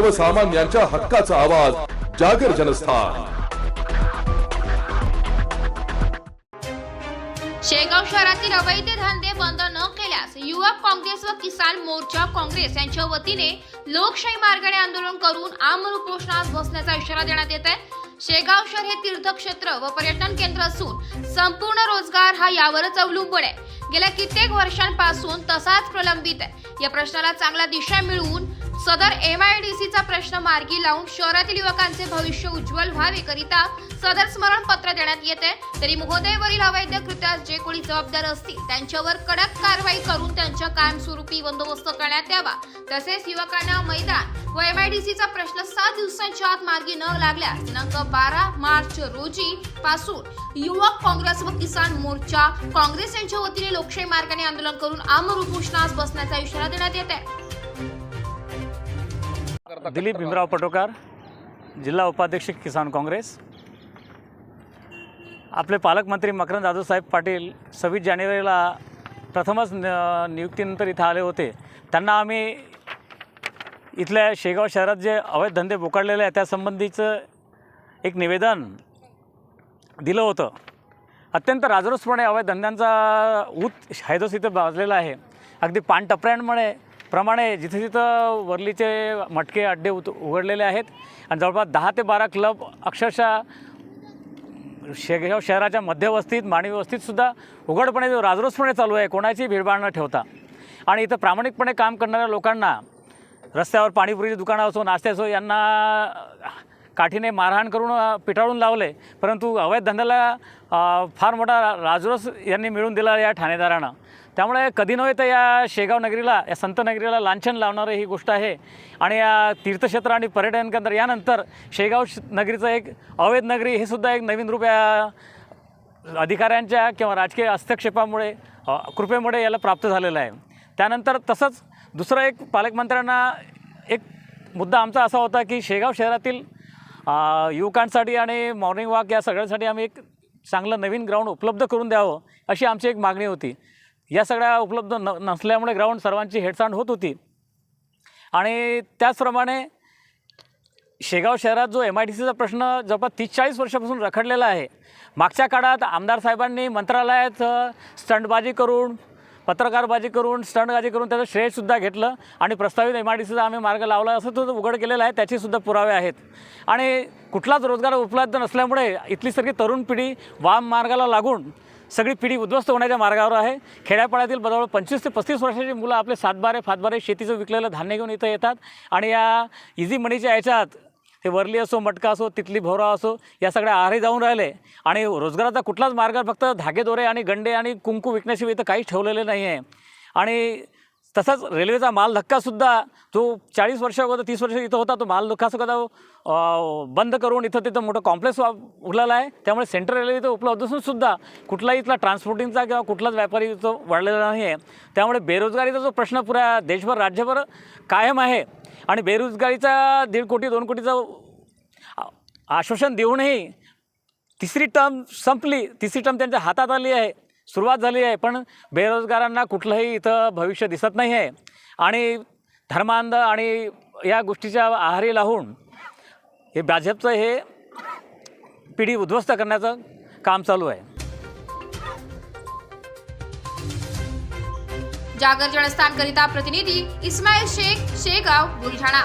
सर्वसामान्यांच्या हक्काचा आवाज जागर जनस्थान. शेगाव शहरातील अवैध धंदे बंद न केल्यास युवक काँग्रेस व किसान मोर्चा काँग्रेस यांच्या वतीने लोकशाही मार्गाने आंदोलन करून आमर उपोषणास बसण्याचा इशारा देण्यात येत आहे. शेगाव शहर हे तीर्थक्षेत्र व पर्यटन केंद्र असून संपूर्ण रोजगार हा यावरच अवलंबून आहे. गेल्या कित्येक वर्षांपासून तसाच प्रलंबित आहे. या प्रश्नाला चांगला दिशा मिळवून सदर एम आय डी सीचा प्रश्न मार्गी लावून शहरातील युवकांचे भविष्य उज्ज्वल व्हावे करिता सदर स्मरणपत्र देण्यात येते. तरी महोदयवरील अवैध कृत्यास जे कोणी जबाबदार असतील त्यांच्यावर कडक कारवाई करून त्यांच्या कायमस्वरूपी बंदोबस्त करण्यात यावा. तसेच युवकांना मैदान व एम आय डी सीचा प्रश्न सात दिवसांच्या आत मार्गी न लागल्यास दिनांक बारा मार्च रोजी पासून युवक काँग्रेस व किसान मोर्चा काँग्रेस यांच्या वतीने लोकशाही मार्गाने आंदोलन करून आमर उपोषणास बसण्याचा इशारा देण्यात येत आहे दिलीप भीमराव पटोकार जिल्हा उपाध्यक्ष किसान काँग्रेस. आपले पालकमंत्री मकरंद जाधवसाहेब पाटील सव्वीस जानेवारीला प्रथमच न- नियुक्तीनंतर इथं आले होते. त्यांना आम्ही इथल्या शेगाव शहरात जे अवैध धंदे बोकाळलेले आहेत त्यासंबंधीचं एक निवेदन दिलं होतं. अत्यंत राजरोसपणे अवैध धंद्यांचा ऊत हैदोस इथं भाजलेला आहे. अगदी पानटपऱ्यांमुळे प्रमाणे जिथे जिथं वरलीचे मटके अड्डे उत उघडलेले आहेत आणि जवळपास दहा ते बारा क्लब अक्षरशः शेगाव शहराच्या मध्यवस्तीत मानवी वस्तीतसुद्धा उघडपणे राजरोसपणे चालू आहे. कोणाची भीडभाड न ठेवता. आणि इथं प्रामाणिकपणे काम करणाऱ्या लोकांना रस्त्यावर पाणीपुरीची दुकानं असो नाश्ते असो यांना काठीने मारहाण करून पिटाळून लावले. परंतु अवैध धंद्याला फार मोठा राजरोस यांनी मिळून दिला या ठाणेदारांना. त्यामुळे कधी नव्हे तर या शेगाव नगरीला या संत नगरीला लांछन लावणारी ही गोष्ट आहे. आणि या तीर्थक्षेत्र आणि पर्यटन केंद्र यानंतर शेगाव श- नगरीचं एक अवैध नगरी हे सुद्धा एक नवीन रूप या अधिकाऱ्यांच्या किंवा राजकीय हस्तक्षेपामुळे कृपेमुळे याला प्राप्त झालेलं आहे. त्यानंतर तसंच दुसरं एक पालकमंत्र्यांना एक मुद्दा आमचा असा होता की शेगाव शहरातील युवकांसाठी आणि मॉर्निंग वॉक या सगळ्यांसाठी आम्ही एक चांगलं नवीन ग्राउंड उपलब्ध करून द्यावं अशी आमची एक मागणी होती. या सगळ्या उपलब्ध न नसल्यामुळे ग्राउंड सर्वांची हेडसांड होत होती. आणि त्याचप्रमाणे शेगाव शहरात जो एम आय डी सीचा प्रश्न जवळपास तीस चाळीस वर्षापासून रखडलेला आहे मागच्या काळात आमदार साहेबांनी मंत्रालयात स्टंटबाजी करून पत्रकारबाजी करून स्टंटबाजी करून त्याचं श्रेयसुद्धा घेतलं आणि प्रस्तावित एम आय डी सीचा आम्ही मार्ग लावला असं तो उघड केलेला आहे त्याचेसुद्धा पुरावे आहेत. आणि कुठलाच रोजगार उपलब्ध नसल्यामुळे इथली सगळी तरुण पिढी वाम मार्गाला लागून सगळी पिढी उद्ध्वस्त होण्याच्या मार्गावर आहे. खेड्यापाड्यातील जवळ पंचवीस ते पस्तीस वर्षाची मुलं आपले सातबारे फातबारे शेतीचं विकलेलं धान्य घेऊन इथं येतात आणि या इझी मनीच्या याच्यात ते वरली असो मटका असो तिथली भोवरा असो या सगळ्या आहारी जाऊन राहिले. आणि रोजगाराचा कुठलाच मार्ग फक्त धागेदोरे आणि गंडे आणि कुंकू विकण्याशिवाय इथं काहीच ठेवलेले नाही आहे आणि तसंच रेल्वेचा माल धक्कासुद्धा जो चाळीस वर्ष अगोदर तीस वर्ष इथं होता तो माल धक्कासुद्धा अं, बंद करून इथं तिथं मोठं कॉम्प्लेक्स उघडलेला आहे. त्यामुळे सेंट्रल रेल्वे इथं उपलब्ध असून सुद्धा कुठलाही इथला ट्रान्सपोर्टिंगचा किंवा कुठलाच व्यापारी इथं वाढलेला नाही आहे त्यामुळे बेरोजगारीचा जो प्रश्न पुऱ्या देशभर राज्यभर कायम आहे आणि बेरोजगारीचा दीड कोटी दोन कोटीचा आश्वासन देऊनही तिसरी टर्म संपली तिसरी टर्म त्यांच्या हातात आली आहे. सुरुवात झाली आहे पण बेरोजगारांना कुठलंही इथं भविष्य दिसत नाही आहे आणि धर्मांध आणि या गोष्टीच्या आहारी लावून हे भाजपचं हे पिढी उद्ध्वस्त करण्याचं काम चालू आहे. जागर जनस्थान करिता प्रतिनिधी इस्माईल शेख शेगाव बुलढाणा.